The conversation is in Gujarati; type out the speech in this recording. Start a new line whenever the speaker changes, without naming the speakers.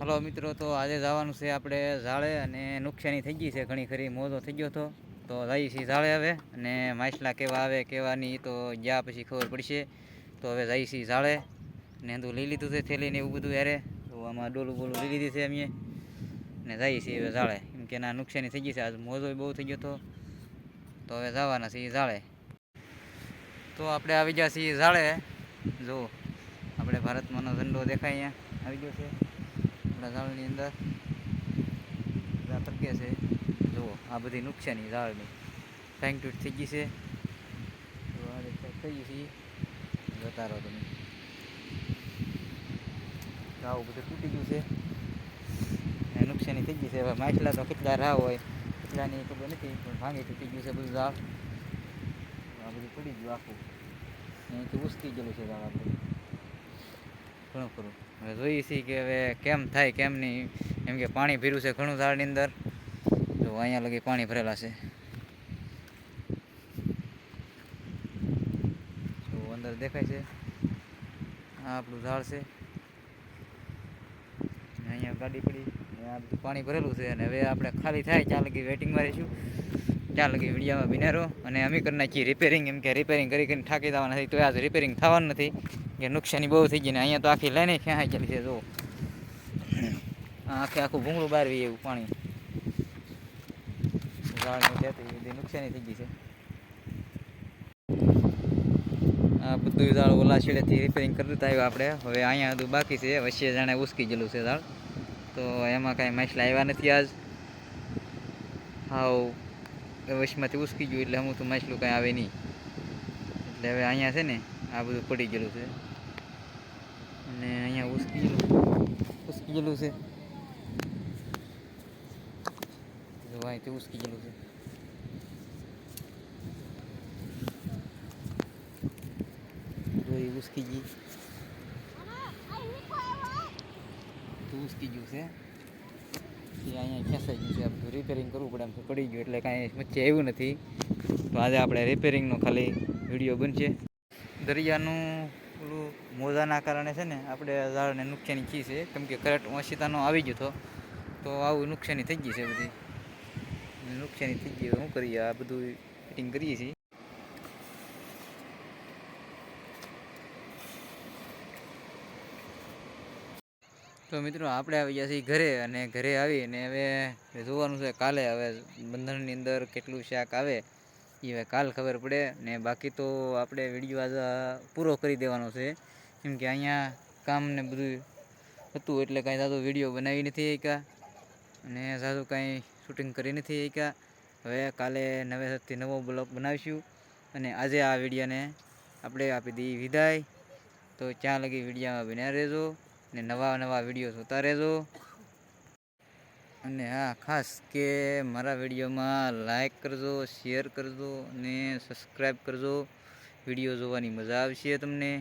મિત્રો, તો આજે જવાનું છે આપણે ઝાડે અને નુકસાની થઈ ગઈ છે, ઘણી ખરી મોજો થઈ ગયો હતો. તો જઈએ છીએ ઝાડે હવે અને માછલા કેવા આવે, કેવા નહીં, તો જ્યાં પછી ખબર પડશે. તો હવે જઈએ છીએ ઝાડે ને બધું લઈ લીધું છે થેલીને એવું બધું યારે. તો આમાં ડોલું બોલું લઈ લીધી છે અમે. ને જઈએ છીએ હવે ઝાડે. એમ કે ના નુકસાની થઈ ગઈ છે, આજ મોજો બહુ થઈ ગયો હતો. તો હવે જવાના છીએ ઝાડે. તો આપણે આવી ગયા છીએ ઝાડે. જો, આપણે ભારતમાંનો ઝંડો દેખાય અહીંયા. આવી ગયો છે. આપણા ઝાડની અંદર બધા તકે છે જુઓ આ બધી નુકસાની ઝાડની ફેંગ તૂટ થઈ ગઈ છે તો આ રીતે થઈ ગઈ છે જતા રહો તમે તો આવું બધું તૂટી ગયું છે ને નુકસાની થઈ ગઈ છે હવે માછલા તો કેટલા રાહ હોય કેટલાની ખબર નથી પણ ભાંગી તૂટી ગયું છે બધું ઝાડ આ બધું પડી ગયું આખું અહીંથી ઉસકી ગયેલું છે ઝાડ આપણું ઘણું ખરું. હવે જોઈએ છીએ કે હવે કેમ થાય, કેમ નહીં. એમ કે પાણી ભીરું છે ઘણું ઝાડની અંદર. જો અહીંયા લગી પાણી ભરેલા છે. તો અંદર દેખાય છે. આ આપણું ઝાડ છે. અહીંયા ગાડી પડી. આ બધું પાણી ભરેલું છે. અને હવે આપણે ખાલી થાય ત્યાં લગી વેટિંગમાં રહીશું ત્યાં લગી વિડીયામાં બિનારો. અને અમે કરી નાખીએ રિપેરિંગ એમ કે રિપેરિંગ કરી કરીને થાકી જવાના નથી તો આજ રિપેરિંગ થવાનું નથી. કે નુકસાની બહુ થઈ ગઈ ને અહીંયા તો આખી લઈને ક્યાં ચાલી છે જો આખે આખું ભૂંગળું બારવી એવું પાણી. ઝાડની બધી નુકસાની થઈ ગઈ છે. આ બધું ઝાડ ઓલા છેડેથી રિપેરિંગ કરી દીધા આવ્યા આપણે. હવે અહીંયા બધું બાકી છે. વચ્ચે જાણે ઉસકી ગયેલું છે ઝાડ. તો એમાં કાંઈ માછલા આવ્યા નથી આજ. હાવ, એ વચમાંથી ઉસકી ગયું એટલે હું તો માછલું કાંઈ આવે નહીં. એટલે હવે અહીંયા છે ને આ બધું પડી ગયેલું છે અને અહીંયા ઉસકી ગયેલું ઉસકી ગયેલું છે જોવાય તે ઉસકી ગયેલું છે જો એ ઉસકી ગઈ તો ઉસકી ગયું છે એ અહીંયા ખેંચાઈ ગયું છે આ બધું રિપેરિંગ કરવું પડે એમ તો પડી ગયું એટલે કાંઈ વચ્ચે આવ્યું નથી. તો આજે આપણે રિપેરિંગનો ખાલી વીડિયો બનશે. દરિયાનું પેલું મોજાના કારણે છે ને આપણે ઝાડને નુકસાની થઈ છે. કેમ કે કરંટ ઓશિતાનો આવી ગયો હતો. તો આવું નુકસાની થઈ ગઈ છે બધી. નુકસાની થઈ ગઈ. શું કરીએ? આ બધું ફિટિંગ કરીએ છીએ. તો મિત્રો, આપણે આવી ગયા છીએ ઘરે અને ઘરે આવી અને હવે જોવાનું છે કાલે હવે બંધનની અંદર કેટલું શાક આવે. એ હવે કાલ ખબર પડે ને બાકી તો આપણે વીડિયો આજે પૂરો કરી દેવાનો છે. કેમ કે અહીંયા કામ ને બધું હતું એટલે કાંઈ જાદુ વીડિયો બનાવી નથી શક્યા અને જાદુ કાંઈ શૂટિંગ કરી નથી શક્યા. હવે કાલે નવેસરથી નવો બ્લોગ બનાવીશું અને આજે આ વિડીયોને આપણે આપી દઈએ વિદાય. તો ત્યાં લગી વિડીયામાં બન્યા રહેજો ને નવા નવા વીડિયો જોતા રહેજો. અને હા, ખાસ કે મારા વિડીયોમાં લાઈક કરજો શેર કરજો અને સબસ્ક્રાઈબ કરજો. વીડિયો જોવાની મજા આવશે તમને.